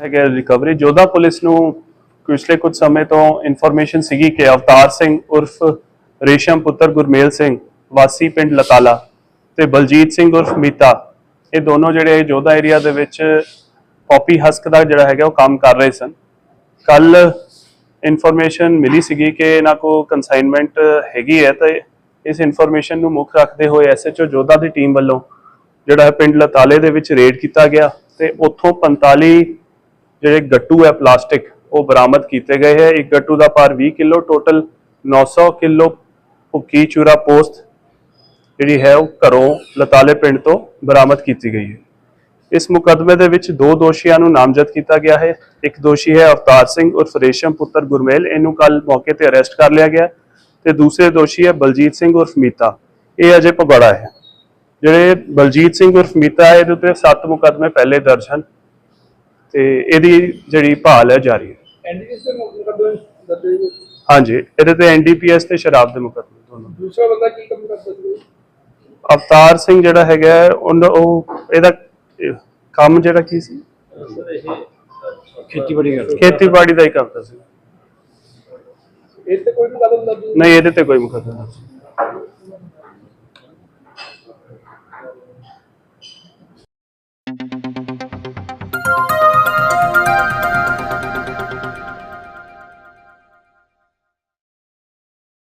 ਹੈਗਾ ਰਿਕਵਰੀ ਜੋਧਾ ਪੁਲਿਸ ਨੂੰ ਪਿਛਲੇ ਕੁਝ ਸਮੇਂ ਤੋਂ ਇਨਫੋਰਮੇਸ਼ਨ ਸੀਗੀ ਕਿ ਅਵਤਾਰ ਸਿੰਘ ਉਰਫ ਰੇਸ਼ਮ ਪੁੱਤਰ ਗੁਰਮੇਲ ਸਿੰਘ, ਵਾਸੀ ਪਿੰਡ ਲਤਾਲਾ ਤੇ ਬਲਜੀਤ ਸਿੰਘ ਉਰਫ ਮੀਤਾ, ਇਹ ਦੋਨੋਂ ਜਿਹੜੇ ਜੋਧਾ ਏਰੀਆ ਦੇ ਵਿੱਚ ਕਾਪੀ ਹਸਕ ਦਾ ਜਿਹੜਾ ਹੈਗਾ ਉਹ ਕੰਮ ਕਰ ਰਹੇ ਸਨ। ਕੱਲ ਇਨਫੋਰਮੇਸ਼ਨ ਮਿਲੀ ਸੀਗੀ ਕਿ ਇਹਨਾਂ ਕੋ ਕਨਸਾਈਨਮੈਂਟ ਹੈਗੀ ਹੈ ਤੇ ਇਸ ਇਨਫੋਰਮੇਸ਼ਨ ਨੂੰ ਮੁੱਖ ਰੱਖਦੇ ਹੋਏ ਐਸਐਚਓ ਜੋਧਾ ਦੀ ਟੀਮ ਵੱਲੋਂ ਜਿਹੜਾ ਹੈ ਪਿੰਡ ਲਤਾਲੇ ਦੇ ਵਿੱਚ ਰੇਡ ਕੀਤਾ ਗਿਆ ਤੇ ਉੱਥੋਂ 45 ਜਿਹੜੇ ਗੱਟੂ ਹੈ ਪਲਾਸਟਿਕ ਉਹ ਬਰਾਮਦ ਕੀਤੇ ਗਏ ਹੈ। ਇੱਕ ਗੱਟੂ ਦਾ ਭਾਰ 20 ਕਿਲੋ ਟੋਟਲ 900 ਕਿਲੋ ਭੁੱਕੀ ਚੂਰਾ ਪੋਸਟ ਜਿਹੜੀ ਹੈ ਉਹ ਘਰੋਂ ਲਤਾਲੇ ਪਿੰਡ ਤੋਂ ਬਰਾਮਦ ਕੀਤੀ ਗਈ ਹੈ। ਇਸ ਮੁਕਦਮੇ ਦੇ ਵਿੱਚ ਦੋ ਦੋਸ਼ੀਆਂ ਨੂੰ ਨਾਮਜ਼ਦ ਕੀਤਾ ਗਿਆ ਹੈ। ਇੱਕ ਦੋਸ਼ੀ ਹੈ ਅਵਤਾਰ ਸਿੰਘ ਉਰਫ ਰੇਸ਼ਮ ਪੁੱਤਰ ਗੁਰਮੇਲ। ਇਹਨੂੰ ਕੱਲ ਮੌਕੇ ਤੇ ਅਰੈਸਟ ਕਰ ਲਿਆ ਗਿਆ। ਤੇ ਦੂਸਰੇ ਦੋਸ਼ੀ ਹੈ ਬਲਜੀਤ ਸਿੰਘ ਉਰਫ ਮੀਤਾ। ਇਹ ਅਜੇ ਭਗੌੜਾ ਹੈ। ਜਿਹੜੇ ਬਲਜੀਤ ਸਿੰਘ ਉਰਫ ਮੀਤਾ ਹੈ ਇਹਦੇ ਉੱਤੇ 7 ਮੁਕਦਮੇ ਪਹਿਲੇ ਦਰਜ ਹਨ। ਤੇ ਇਹਦੀ ਜਿਹੜੀ ਭਾਲ ਹੈ ਜਾਰੀ ਹੈ। ਹਾਂਜੀ ਇਹਦੇ ਤੇ ਐਨਡੀਪੀਐਸ ਤੇ ਸ਼ਰਾਬ ਦੇ ਮੁਕਦਮੇ ਦੋਨੋਂ। ਦੂਸਰਾ ਬੰਦਾ ਕੀ ਕੰਮ ਕਰਦਾ ਸੀ? ਅਵਤਾਰ ਸਿੰਘ ਜਿਹੜਾ ਹੈਗਾ ਉਹ ਇਹਦਾ ਕੰਮ ਜਿਹੜਾ ਕੀ ਸੀ? ਖੇਤੀਬਾੜੀ ਕਰਦਾ। ਖੇਤੀਬਾੜੀ ਦਾ ਹੀ ਕਰਦਾ ਸੀ। ਇਹ ਤੇ ਕੋਈ ਮੁਕੱਦਮਾ ਦਰਜ ਨਹੀਂ ਨਹੀਂ ਇਹਦੇ ਤੇ ਕੋਈ ਮੁਕਦਮਾ ਨਹੀਂ।